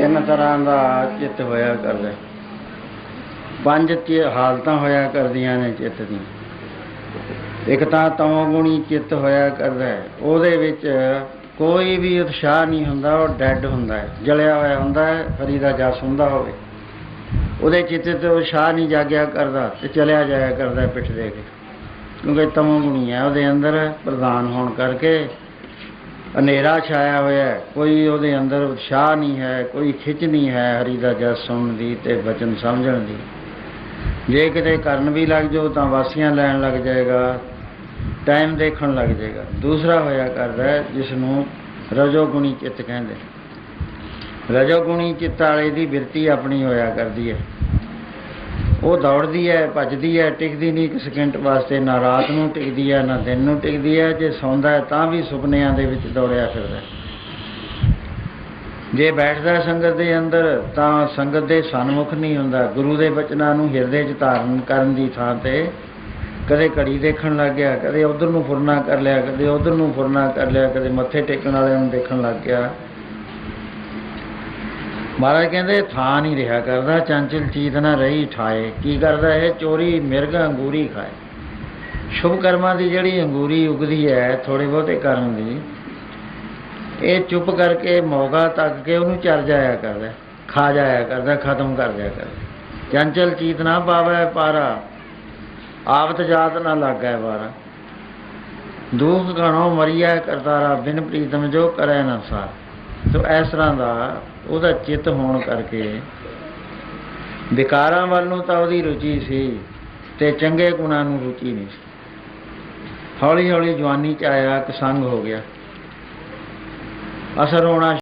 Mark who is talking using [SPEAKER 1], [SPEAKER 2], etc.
[SPEAKER 1] ਤਿੰਨ ਤਰ੍ਹਾਂ ਦਾ ਚਿੱਤ ਹੋਇਆ ਕਰਦਾ। ਪੰਜ ਤੇ ਹਾਲਤਾਂ ਹੋਇਆ ਕਰਦੀਆਂ ਨੇ ਚਿੱਤ ਦੀਆਂ। ਇੱਕ ਤਾਂ ਤਮੋਗੁਣੀ ਚਿੱਤ ਹੋਇਆ ਕਰਦਾ ਉਹਦੇ ਵਿੱਚ ਕੋਈ ਵੀ ਉਤਸ਼ਾਹ ਨਹੀਂ ਹੁੰਦਾ, ਉਹ ਡੈੱਡ ਹੁੰਦਾ ਹੈ। ਜਲਿਆ ਹੋਇਆ ਹੁੰਦਾ ਹੈ ਹਰੀ ਦਾ ਜਸ ਹੁੰਦਾ ਹੋਵੇ। ਉਹਦੇ ਚਿੱਤ ਤੇ ਉਤਸ਼ਾਹ ਨਹੀਂ ਜਾਗਿਆ ਕਰਦਾ ਤੇ ਚਲਿਆ ਜਾਇਆ ਕਰਦਾ ਪਿੱਠ ਦੇ ਕੇ ਕਿਉਂਕਿ ਤਮੋ ਗੁਣੀ ਹੈ, ਉਹਦੇ ਅੰਦਰ ਪ੍ਰਧਾਨ ਹੋਣ ਕਰਕੇ ਹਨੇਰਾ ਛਾਇਆ ਹੋਇਆ ਹੈ, ਕੋਈ ਉਹਦੇ ਅੰਦਰ ਉਤਸ਼ਾਹ ਨਹੀਂ ਹੈ, ਕੋਈ ਖਿੱਚ ਨਹੀਂ ਹੈ ਹਰੀ ਦਾ ਜਸ ਸੁਣਨ ਦੀ ਤੇ ਬਚਨ ਸਮਝਣ ਦੀ। ਜੇ ਕਿਤੇ ਕਰਨ ਵੀ ਲੱਗ ਜਾਓ ਤਾਂ ਵਾਸੀਆਂ ਲੈਣ ਲੱਗ ਜਾਏਗਾ, ਟਾਈਮ ਦੇਖਣ ਲੱਗ ਜਾਏਗਾ। ਦੂਸਰਾ ਹੋਇਆ ਕਰਦਾ ਹੈ, ਜਿਸ ਨੂੰ ਰਜੋਗੁਣੀ ਚਿੱਤ ਕਹਿੰਦੇ ਰਜੋਗੁਣੀ ਚਿੱਤ ਵਾਲੇ ਦੀ ਬਿਰਤੀ ਆਪਣੀ ਹੋਇਆ ਕਰਦੀ ਹੈ। ਉਹ ਦੌੜਦੀ ਹੈ, ਭੱਜਦੀ ਹੈ, ਟਿਕਦੀ ਨਹੀਂ, ਇੱਕ ਸਕਿੰਟ ਵਾਸਤੇ ਨਾ ਰਾਤ ਨੂੰ ਟਿਕਦੀ ਹੈ, ਨਾ ਦਿਨ ਨੂੰ ਟਿਕਦੀ ਹੈ। ਜੇ ਸੌਂਦਾ ਹੈ ਤਾਂ ਵੀ ਸੁਪਨਿਆਂ ਦੇ ਵਿੱਚ ਦੌੜਿਆ ਫਿਰਦਾ ਜੇ ਬੈਠਦਾ ਸੰਗਤ ਦੇ ਅੰਦਰ, ਤਾਂ ਸੰਗਤ ਦੇ ਸਨਮੁਖ ਨਹੀਂ ਹੁੰਦਾ। ਗੁਰੂ ਦੇ ਬਚਨਾਂ ਨੂੰ ਹਿਰਦੇ 'ਚ ਧਾਰਨ ਕਰਨ ਦੀ ਥਾਂ ਤੇ ਕਦੇ ਘੜੀ ਦੇਖਣ ਲੱਗ ਗਿਆ, ਕਦੇ ਉਧਰ ਨੂੰ ਫੁਰਨਾ ਕਰ ਲਿਆ, ਕਦੇ ਉਧਰ ਨੂੰ ਫੁਰਨਾ ਕਰ ਲਿਆ, ਕਦੇ ਮੱਥੇ ਟੇਕਣ ਵਾਲਿਆਂ ਨੂੰ ਦੇਖਣ ਲੱਗ ਗਿਆ। ਮਹਾਰਾਜ ਕਹਿੰਦੇ, ਥਾਂ ਨਹੀਂ ਰਿਹਾ ਕਰਦਾ, ਚੰਚਲ ਚੀਤ ਨਾ ਰਹੀ ਠਾਏ ਕੀ ਕਰਦਾ ਇਹ? ਚੋਰੀ, ਮਿਰਗ, ਅੰਗੂਰੀ ਖਾਏ। ਸ਼ੁਭ ਕਰਮਾਂ ਦੀ ਜਿਹੜੀ ਅੰਗੂਰੀ ਉਗਦੀ ਹੈ ਥੋੜੇ ਬਹੁਤੇ ਕਰਨ ਦੀ, ਇਹ ਚੁੱਪ ਕਰਕੇ ਮੌਗਾ ਤੱਕ ਕੇ ਉਹਨੂੰ ਚਰ ਜਾਇਆ ਕਰਦਾ ਖਾ ਜਾਇਆ ਕਰਦਾ ਖਤਮ ਕਰ ਜਾਇਆ ਕਰਦਾ ਚੰਚਲ ਚੀਤ ਨਾ ਪਾਵੈ ਪਾਰਾ, ਆਵਤ ਜਾਤ ਨਾ ਲਾਗੈ ਵਾਰਾ। ਦੁਖ ਗਣੋ ਮਰੀਆ ਕਰਤਾਰਾ, ਬਿਨ ਪ੍ਰੀਤਮ ਜੋ ਕਰੈ ਨਾ ਸਾਰ। ਸੋ ਇਸ ਤਰ੍ਹਾਂ ਦਾ ਉਹਦਾ ਚਿੱਤ ਹੋਣ ਕਰਕੇ ਵਿਕਾਰਾਂ ਵੱਲ ਨੂੰ ਤਾਂ ਉਹਦੀ ਰੁਚੀ ਸੀ ਤੇ ਚੰਗੇ ਗੁਣਾਂ ਨੂੰ ਰੁਚੀ ਨਹੀਂ ਸੀ। ਹੌਲੀ ਹੌਲੀ ਜਵਾਨੀ ਚ ਆਇਆ ਇੱਕ ਸੰਗ ਹੋ ਗਿਆ। ਅਸਰ ਹੋਣਾ